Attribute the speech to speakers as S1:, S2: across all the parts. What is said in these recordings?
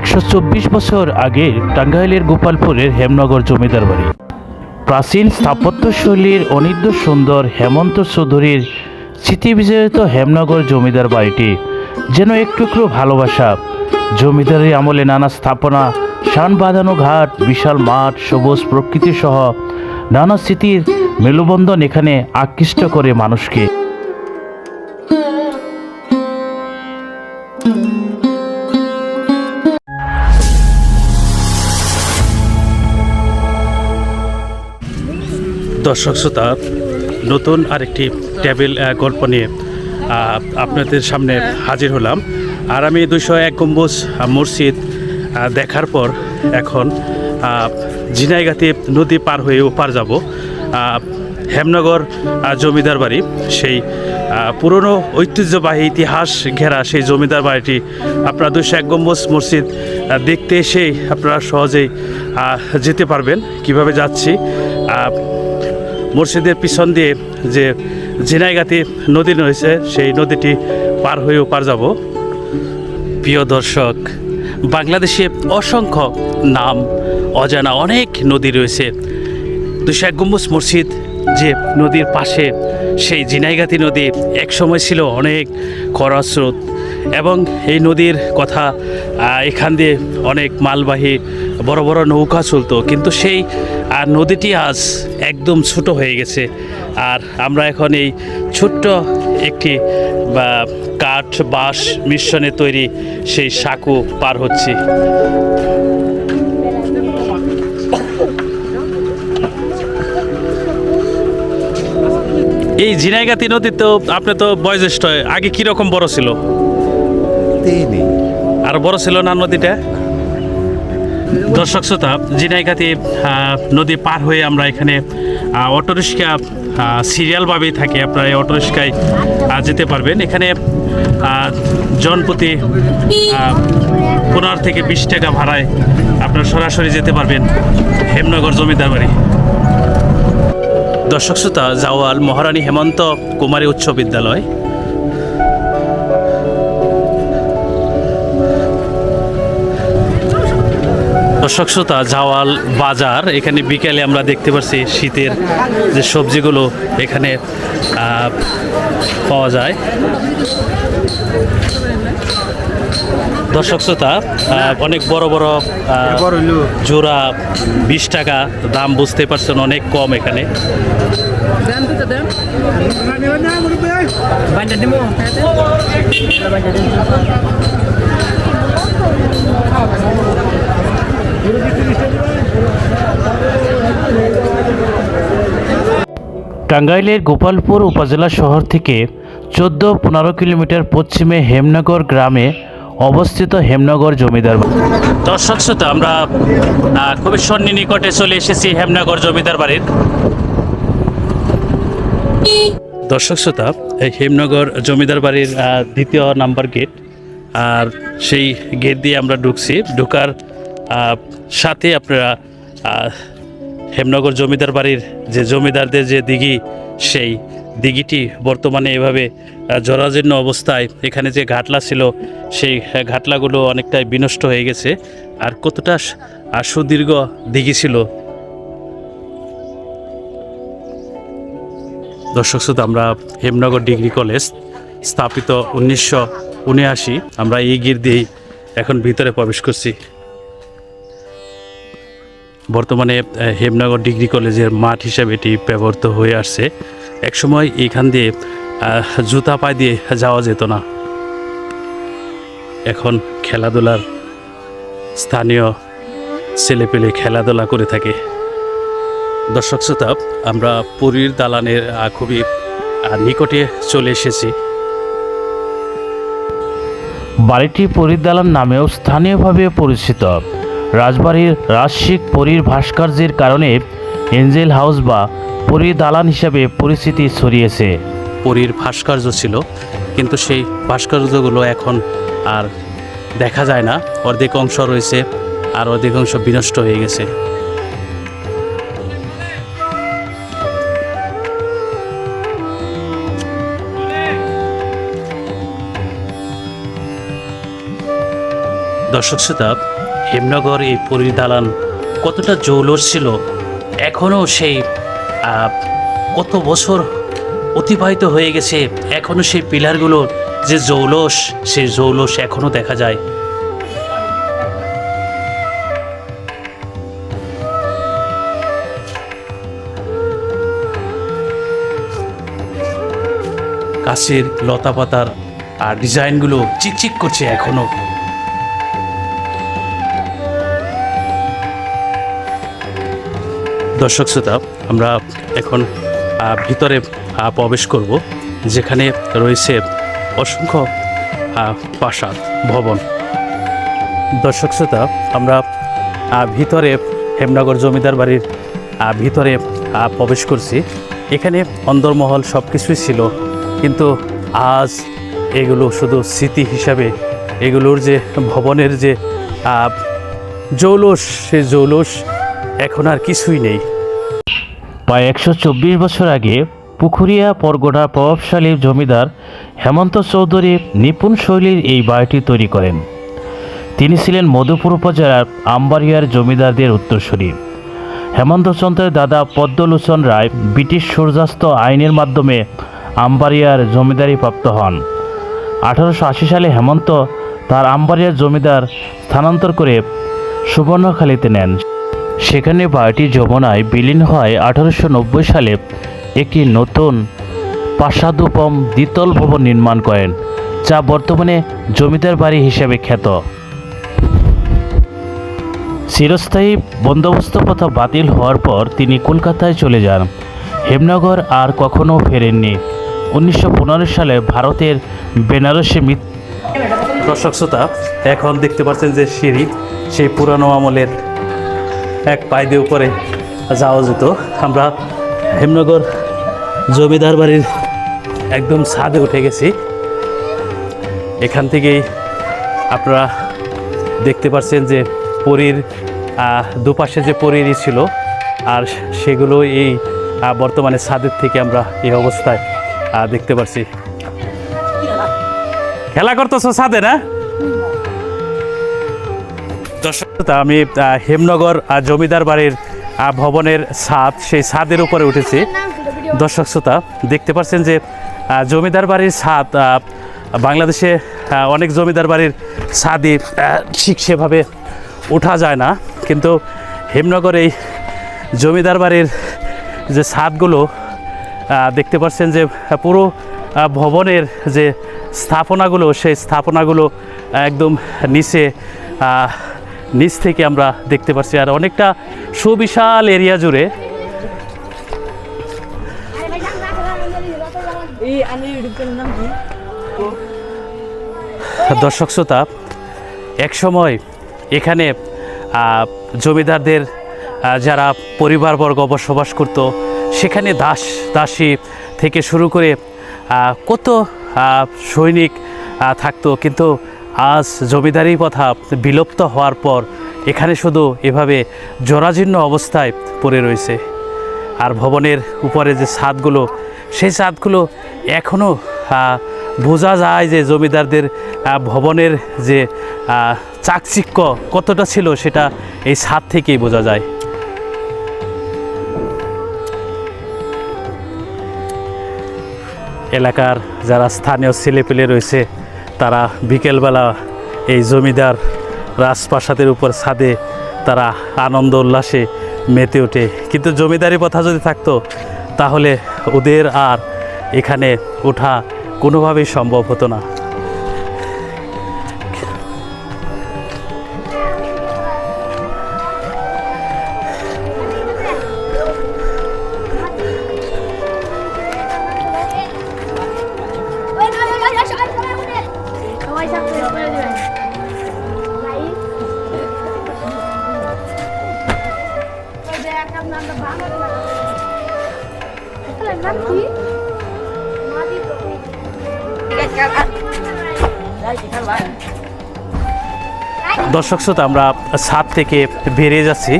S1: একশো চব্বিশ বছর আগে টাঙ্গাইলের গোপালপুরের হেমনগর জমিদার বাড়ি। প্রাচীন স্থাপত্যশৈলীর অনিদ্য সুন্দর হেমন্ত চৌধুরীর স্মৃতিবিজড়িত হেমনগর জমিদার বাড়িটি যেন একটু একটু ভালোবাসা। জমিদারের আমলে নানা স্থাপনা, শান বাঁধানো ঘাট, বিশাল মাঠ, সবুজ প্রকৃতি সহ নানা স্মৃতির মেলবন্ধন এখানে আকৃষ্ট করে মানুষকে। দর্শক শ্রোতা, নতুন আরেকটি টেবিল গল্প নিয়ে আপনাদের সামনে হাজির হলাম। আর আমি দুশো এক গম্বুজ মসজিদ দেখার পর এখন ঝিনাইগাতি নদী পার হয়ে ওপার যাব হেমনগর জমিদার বাড়ি। সেই পুরনো ঐতিহ্যবাহী ইতিহাস ঘেরা সেই জমিদার বাড়িটি আপনারা দুশো এক গম্বুজ, মসজিদ দেখতে এসেই আপনারা সহজেই যেতে পারবেন। কীভাবে যাচ্ছি মসজিদের পিছন দিয়ে যে ঝিনাইগাতি নদী রয়েছে, সেই নদীটি পার হয়েও পার যাব। প্রিয় দর্শক, বাংলাদেশে অসংখ্য নাম, অজানা অনেক নদী রয়েছে। দুশো এক গম্বুজ মসজিদ যে নদীর পাশে সেই জিনাইগাতি নদী একসময় ছিল অনেক খরস্রোত। এবং এই নদীর কথা এখান দিয়ে অনেক মালবাহী বড় বড় নৌকা চলতো। কিন্তু সেই আর নদীটি আজ একদম ছোট হয়ে গেছে। আর আমরা এখন এই ছোট্ট একটি, বা, কাঠ বাঁশ মিশ্রণে তৈরি সেই সাঁকু পার হচ্ছি। এই ঝিনাইগাতি নদী তো, আপনি তো বয়োজ্যেষ্ঠ, আগে কীরকম বড় ছিল?
S2: তিনি
S1: আর বড় ছিল না নদীটা? দর্শক শ্রোতা জিনাইগাতি আহ, নদী পার হয়ে আমরা এখানে অটোরিক্সা সিরিয়ালভাবেই থাকি। আপনারা এই অটোরিক্সায় যেতে পারবেন। এখানে জনপ্রতি পনেরো থেকে বিশ টাকা ভাড়ায় আপনারা সরাসরি যেতে পারবেন হেমনগর জমিদার বাড়ি দর্শক শ্রোতা জাওয়াল মহারানী হেমন্ত কুমারী উচ্চ বিদ্যালয়। দর্শক শ্রোতা জাওয়াল বাজার এখানে বিকেলে আমরা দেখতে পাচ্ছি শীতের যে সবজিগুলো এখানে পাওয়া যায়। দর্শক শ্রোতা আহ, অনেক বড় বড় আহ, জোড়া বিশ টাকা দাম বুঝতে পারছেন অনেক কম এখানে
S3: দেন দুটো দেন বাঞ্জা দিমু বাঞ্জা দিমু
S1: টাঙ্গাইলের গোপালপুর উপজেলা শহর থেকে চোদ্দ পনেরো কিলোমিটার পশ্চিমে হেমনগর গ্রামে অবস্থিত হেমনগর জমিদার বাড়ি। দর্শক শ্রোতা, আমরা খুবই সন্নি নিকটে চলে এসেছি হেমনগর জমিদার বাড়ির। দর্শক শ্রোতা, এই হেমনগর জমিদার বাড়ির দ্বিতীয় নাম্বার গেট, আর সেই গেট দিয়ে আমরা ঢুকছি। ঢোকার সাথে আপনারা হেমনগর জমিদার বাড়ির যে জমিদারদের যে দিঘি, সেই দিঘিটি বর্তমানে এভাবে জরাজীর্ণ অবস্থায় এখানে যে ঘাটলা ছিল, সেই ঘাটলাগুলো অনেকটাই বিনষ্ট হয়ে গেছে। আর কতটা সুদীর্ঘ দিঘি ছিল। দর্শক শ্রোতা, আমরা হেমনগর ডিগ্রি কলেজ, স্থাপিত উনিশশো উনআশি, আমরা এই গির দিয়েই এখন ভিতরে প্রবেশ করছি। বর্তমানে হেমনগর ডিগ্রি কলেজের মাঠ হিসাবে এটি ব্যবহৃত হয়ে আসছে। একসময় এখান দিয়ে জুতা পায়ে দিয়ে যাওয়া যেত না। এখন খেলাধুলার স্থানীয় ছেলেপেলে খেলাধুলা করে থাকে। দর্শক শ্রোতা, আমরা পুরীর দালানের খুবই নিকটে চলে এসেছি। বাড়িটি পুরীর দালান নামেও স্থানীয়ভাবে পরিচিত। রাজবাড়ির রাজশিক পরীর ভাস্কর্যের কারণে এঞ্জেল হাউস বা পুরীর দালান হিসাবে পরিস্থিতি ছড়িয়েছে। পরীর ভাস্কর্য ছিল, কিন্তু সেই ভাস্কর্যগুলো এখন আর দেখা যায় না। অর্ধেক অংশ রয়েছে আর অর্ধেক অংশ বিনষ্ট হয়ে গেছে। দর্শক শ্রোতা হেমনগর এই পুরীর দালান কতটা জৌলস ছিল? এখনও সেই কত বছর অতিবাহিত হয়ে গেছে এখনও সেই পিলারগুলোর যে জৌলস, সেই জৌলস এখনও দেখা যায়। কাছের লতা পাতার আর ডিজাইনগুলো চিকচিক করছে এখনও। দর্শক শ্রোতা, আমরা এখন ভিতরে প্রবেশ করব, যেখানে রয়েছে অসংখ্য প্রাসাদ, ভবন। দর্শক শ্রোতা, আমরা ভিতরে হেমনগর জমিদার বাড়ির ভিতরে প্রবেশ করছি। এখানে অন্দরমহল সব কিছুই ছিল, কিন্তু আজ এগুলো শুধু স্মৃতি হিসাবে, এগুলোর যে ভবনের যে জৌলস সে জৌলস এখন আর কিছুই নেই।
S4: প্রায় একশো চব্বিশ বছর আগে পুখুরিয়া পরগনার প্রভাবশালী জমিদার হেমন্ত চৌধুরী নিপুণ শৈলীর এই বাড়িটি তৈরি করেন। তিনি ছিলেন মধুপুর উপজেলার আম্বারিয়ার জমিদারদের উত্তরসূরি। হেমন্তচন্দ্রের দাদা পদ্মলোচন রায় ব্রিটিশ সূর্যাস্ত আইনের মাধ্যমে আম্বারিয়ার জমিদারি প্রাপ্ত হন। আঠারোশো আশি সালে হেমন্ত তার আম্বারিয়ার জমিদার স্থানান্তর করে সুবর্ণখালীতে নেন। সেখানে বাড়িটি যমুনায় বিলীন হয় আঠারোশো নব্বই সালে। একটি নতুন প্রাসাদোপম দ্বিতল ভবন নির্মাণ করেন, যা বর্তমানে জমিদার বাড়ি হিসেবে খ্যাত। চিরস্থায়ী বন্দোবস্ত প্রথা বাতিল হওয়ার পর তিনি কলকাতায় চলে যান। হেমনগর আর কখনও ফেরেননি। উনিশশো পনেরো সালে ভারতের বেনারসে
S1: দর্শক শ্রোতা, এখন দেখতে পাচ্ছেন যে সিঁড়ি, সেই পুরানো আমলের এক পায়ে দিয়ে উপরে যাওয়া যেত। আমরা হেমনগর জমিদার বাড়ির একদম ছাদে উঠে গেছি। এখান থেকেই আপনারা দেখতে পাচ্ছেন যে পরীর দুপাশে যে পরীরই ছিল, আর সেগুলো এই বর্তমানে ছাদের থেকে আমরা এই অবস্থায় দেখতে পাচ্ছি খেলা করতেছো ছাদে, না? দর্শক আমি হেমনগর জমিদার বাড়ির ভবনের ছাদ, সেই ছাদের উপরে উঠেছি। দর্শক, শ্রোতা, দেখতে পাচ্ছেন যে জমিদার বাড়ির ছাদ বাংলাদেশে অনেক জমিদার বাড়ির ছাদই ঠিক সেভাবে ওঠা যায় না। কিন্তু হেমনগর এই জমিদার বাড়ির যে ছাদগুলো দেখতে পাচ্ছেন যে, পুরো ভবনের যে স্থাপনাগুলো, সেই স্থাপনাগুলো একদম নিচে নিচ থেকে আমরা দেখতে পাচ্ছি আর অনেকটা সুবিশাল এরিয়া জুড়ে। দর্শক শ্রোতা এক সময় এখানে জমিদারদের যারা পরিবারবর্গ বসবাস করত সেখানে দাস দাসী থেকে শুরু করে কত সৈনিক থাকতো। কিন্তু আজ জমিদারি প্রথা বিলুপ্ত হওয়ার পর এখানে শুধু এভাবে জরাজীর্ণ অবস্থায় পড়ে রয়েছে। আর ভবনের উপরে যে ছাদগুলো, সেই ছাদগুলো এখনও বোঝা যায় যে জমিদারদের ভবনের যে চাকচিক্য কতটা ছিল সেটা এই ছাদ থেকেই বোঝা যায়। এলাকার যারা স্থানীয় ছেলেপেলে রয়েছে তারা বিকেলবেলা এই জমিদার রাজপ্রাসাদের উপর ছাদে তারা আনন্দ উল্লাসে মেতে ওঠে। কিন্তু জমিদারি কথা যদি থাকতো, তাহলে ওদের আর এখানে ওঠা কোনোভাবেই সম্ভব হতো না। দর্শক শ্রোতা, আমরা ছাদ থেকে বেরিয়ে যাচ্ছি।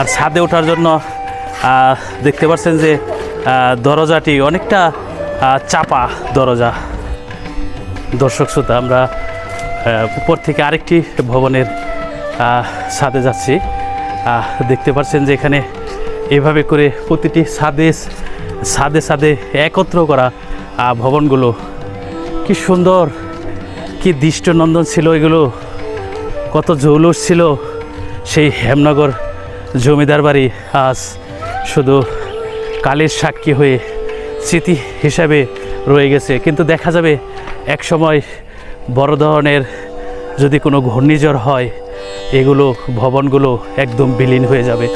S1: আর ছাদে ওঠার জন্য দেখতে পাচ্ছেন যে দরজাটি অনেকটা চাপা দরজা। দর্শক শ্রোতা, আমরা উপর থেকে আরেকটি ভবনের ছাদে যাচ্ছি। দেখতে পাচ্ছেন যে, এখানে এভাবে করে প্রতিটি ছাদে ছাদে ছাদে একত্র করা ভবনগুলো। কি সুন্দর, কি দৃষ্টনন্দন ছিল এগুলো। কত জৌলুস ছিল সেই হেমনগর জমিদার বাড়ি। আজ শুধু কালের সাক্ষী হয়ে স্মৃতি হিসাবে রয়ে গেছে। কিন্তু দেখা যাবে এক সময় বড় ধরনের যদি কোনো ঘূর্ণিঝড় হয়, এগুলো ভবনগুলো একদম বিলীন হয়ে যাবে।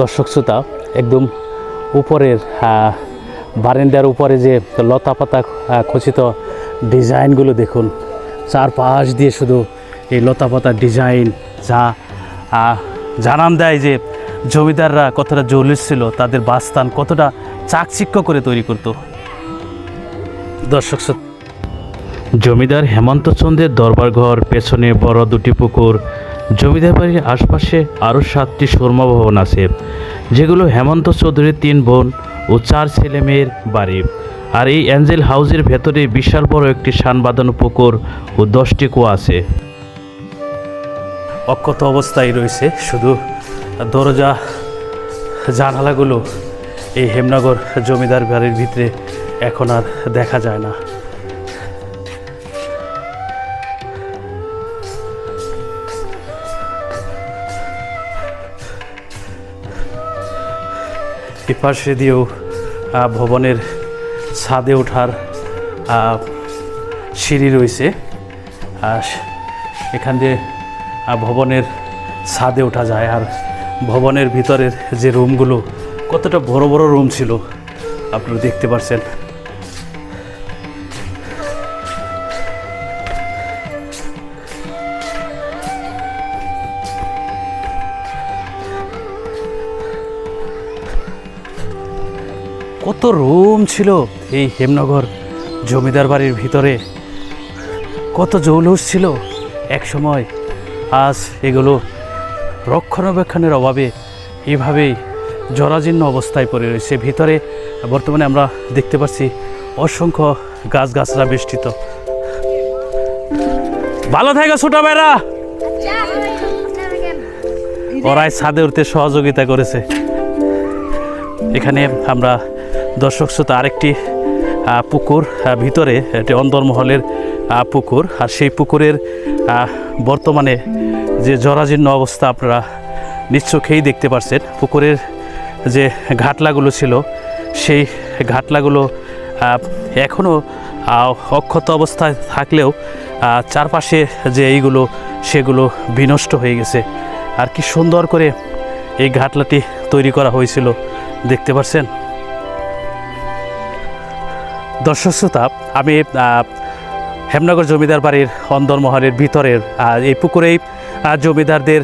S1: দর্শক শ্রোতা, একদম উপরের বারেন্দার উপরে যে লতা পাতা খচিত ডিজাইনগুলো দেখুন, চারপাশ দিয়ে শুধু এই লতা পাতার ডিজাইন যা জানান দেয় যে জমিদাররা কতটা জৌলুস ছিল, তাদের বাসস্থান কতটা চাকচিক্য করে তৈরি করতো। দর্শক
S4: জমিদার হেমন্ত চন্দ্রের দরবার ঘর, পেছনে বড় দুটি পুকুর জমিদার বাড়ির আশপাশে আরও সাতটি সুরমা ভবন আছে, যেগুলো হেমন্ত চৌধুরীর তিন বোন ও চার ছেলে মেয়ের বাড়ি। আর এই অ্যাঞ্জেল হাউসের ভেতরে বিশাল বড় একটি সান বাঁধানো পুকুর ও দশটি কুয়া আছে।
S1: অক্ষত অবস্থায় রয়েছে শুধু দরজা, জানালাগুলো। এই হেমনগর জমিদার বাড়ির ভিতরে এখন আর দেখা যায় না। এপাশে দিয়েও ভবনের ছাদে ওঠার সিঁড়ি রয়েছে। আর এখান দিয়ে ভবনের ছাদে ওঠা যায়। আর ভবনের ভিতরের যে রুমগুলো, কতটা বড় বড় রুম ছিল, আপনারা দেখতে পাচ্ছেন রুম ছিল এই হেমনগর জমিদার বাড়ির ভিতরে? কত জৌলুস ছিল এক সময়। আজ এগুলো রক্ষণাবেক্ষণের অভাবে এভাবেই জরাজীর্ণ অবস্থায় পড়ে রয়েছে। ভিতরে বর্তমানে আমরা দেখতে পাচ্ছি অসংখ্য গাছগাছরা বেষ্টিত। ভালো থাকে ছোট ভাইরা। ওরাই ছাদে উঠতে সহযোগিতা করেছে। এখানে আমরা দর্শক শ্রোতা, আরেকটি পুকুর ভিতরে একটি অন্দরমহলের পুকুর। আর সেই পুকুরের বর্তমানে যে জরাজীর্ণ অবস্থা আপনারা নিশ্চোখেই দেখতে পাচ্ছেন পুকুরের যে ঘাটলাগুলো ছিল, সেই ঘাটলাগুলো এখনও অক্ষত অবস্থায় থাকলেও চারপাশে যে এইগুলো, সেগুলো বিনষ্ট হয়ে গেছে। আর কি সুন্দর করে এই ঘাটলাটি তৈরি করা হয়েছিল, দেখতে পাচ্ছেন দর্শক শ্রোতা, আমি হেমনগর জমিদার বাড়ির অন্দরমহলের ভিতরের এই পুকুরেই জমিদারদের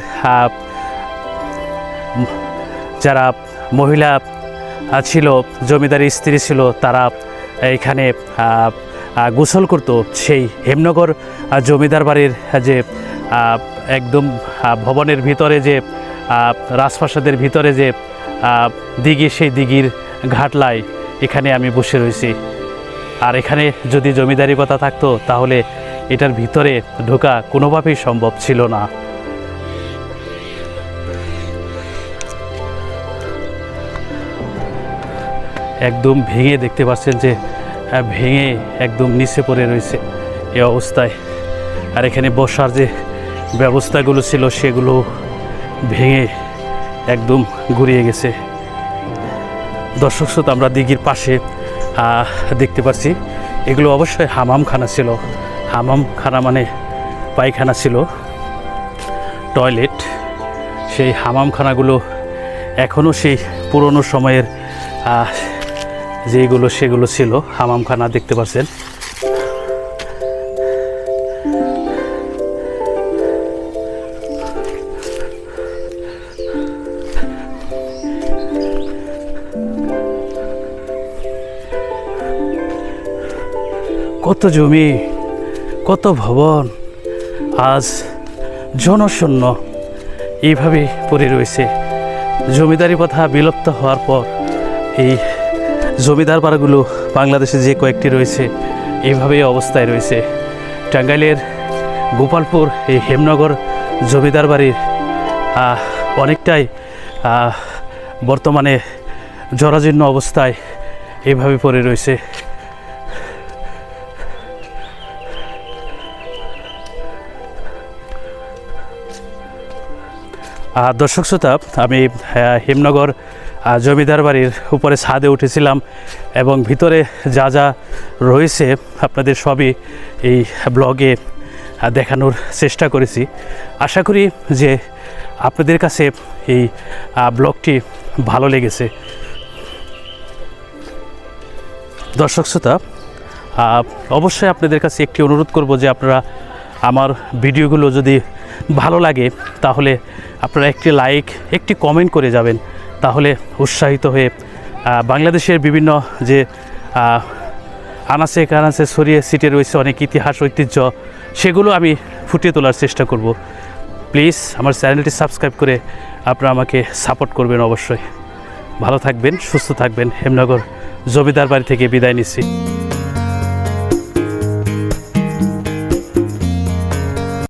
S1: যারা মহিলা ছিল জমিদারের স্ত্রী ছিল, তারা এখানে গোসল করতো। সেই হেমনগর জমিদার বাড়ির যে একদম ভবনের ভিতরে যে রাজপ্রাসাদের ভিতরে যে দিঘি, সেই দিঘির ঘাটলায় এখানে আমি বসে রয়েছি। আর এখানে যদি জমিদারি কথা থাকতো, তাহলে এটার ভিতরে ঢোকা কোনোভাবেই সম্ভব ছিল না। একদম ভেঙে দেখতে পাচ্ছেন যে ভেঙে একদম নিচে পড়ে রয়েছে এ অবস্থায়। আর এখানে বসার যে ব্যবস্থাগুলো ছিল, সেগুলো ভেঙে একদম ঘুরিয়ে গেছে। দর্শক শ্রোতা, আমরা দিঘির পাশে দেখতে পাচ্ছি এগুলো অবশ্যই হামামখানা ছিল। হামামখানা মানে পায়খানা ছিল। টয়লেট। সেই হামামখানাগুলো এখনও সেই পুরনো সময়ের যেগুলো সেগুলো ছিল, হামামখানা দেখতে পাচ্ছেন কত জমি, কত ভবন, আজ জনশূন্য এইভাবেই পড়ে রয়েছে। জমিদারি প্রথা বিলুপ্ত হওয়ার পর এই জমিদার পাড়াগুলো বাংলাদেশে যে কয়েকটি রয়েছে, এইভাবেই অবস্থায় রয়েছে। টাঙ্গাইলের গোপালপুর, এই হেমনগর জমিদার বাড়ির অনেকটাই বর্তমানে জরাজীর্ণ অবস্থায় এইভাবে পড়ে রয়েছে। দর্শক শ্রোতা, আমি হেমনগর জমিদার বাড়ির উপরে ছাদে উঠেছিলাম এবং ভিতরে যা যা রয়েছে আপনাদের সবই এই ব্লগে দেখানোর চেষ্টা করেছি। আশা করি যে আপনাদের কাছে এই ব্লগটি ভালো লেগেছে। দর্শক শ্রোতা অবশ্যই আপনাদের কাছে একটি অনুরোধ করব যে আপনারা আমার ভিডিওগুলো যদি ভালো লাগে তাহলে আপনারা একটি লাইক একটি কমেন্ট করে যাবেন। তাহলে উৎসাহিত হয়ে বাংলাদেশের বিভিন্ন যে আহ, আনাচে কানাচে ছড়িয়ে সিটে রয়েছে অনেক ইতিহাস ঐতিহ্য সেগুলো আমি ফুটিয়ে তোলার চেষ্টা করব। প্লিজ আমার চ্যানেলটি সাবস্ক্রাইব করে আপনারা আমাকে সাপোর্ট করবেন অবশ্যই। ভালো থাকবেন সুস্থ থাকবেন। হেমনগর জমিদার বাড়ি থেকে বিদায় নিচ্ছি।